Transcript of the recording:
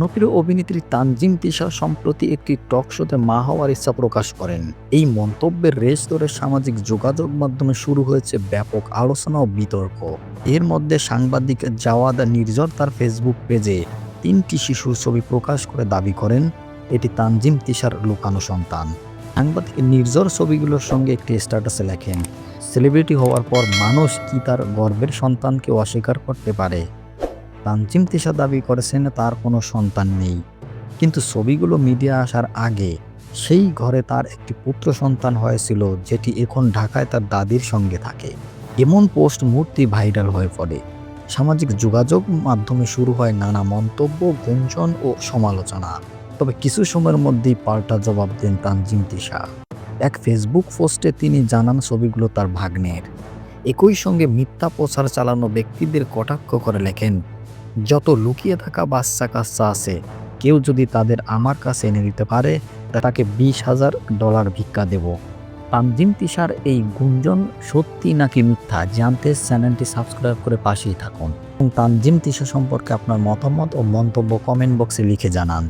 জনপ্রিয় অভিনেত্রী তানজিম তিশা সম্প্রতি একটি টক শোতে মা হওয়ার ইচ্ছা প্রকাশ করেন। এই মন্তব্যের রেশ ধরে সামাজিক যোগাযোগ মাধ্যমে শুরু হয়েছে ব্যাপক আলোচনা ও বিতর্ক। এর মধ্যে সাংবাদিক জাওয়াদ নির্জর তার ফেসবুক পেজে তিনটি শিশুর ছবি প্রকাশ করে দাবি করেন, এটি তানজিম তিশার লুকানো সন্তান। সাংবাদিক নির্ঝর ছবিগুলোর সঙ্গে একটি স্ট্যাটাসে লেখেন, সেলিব্রিটি হওয়ার পর মানুষ কি তার গর্বের সন্তানকে অস্বীকার করতে পারে? তানজিম তিশা দাবি করেছেন, তার কোনো সন্তান নেই। কিন্তু ছবিগুলো মিডিয়া আসার আগে সেই ঘরে তার একটি পুত্র সন্তান হয়েছিল, যেটি এখন ঢাকায় তার দাদির সঙ্গে থাকে। এমন পোস্ট মূর্তি ভাইরাল হয়ে পড়ে। সামাজিক যোগাযোগ মাধ্যমে শুরু হয় নানা মন্তব্য, গুঞ্জন ও সমালোচনা। তবে কিছু সময়ের মধ্যেই পাল্টা জবাব দেন তানজিম তিশা। এক ফেসবুক পোস্টে তিনি জানান, ছবিগুলো তার ভাগ্নের। একই সঙ্গে মিথ্যা প্রচার চালানো ব্যক্তিদের কটাক্ষ করে লেখেন যত লুকিয়ে থাকা বাচ্চা কাচ্চা আছে, কেউ যদি তাদের আমার কাছে এনে দিতে পারে, তাকে বিশ হাজার ডলার ভিক্ষা দেব। তানজিম তিসার এই গুঞ্জন সত্যি নাকি মিথ্যা? জানতে চ্যানেলটি সাবস্ক্রাইব করে পাশেই থাকুন। এবং তানজিম তিশা সম্পর্কে আপনার মতামত ও মন্তব্য কমেন্ট বক্সে লিখে জানান।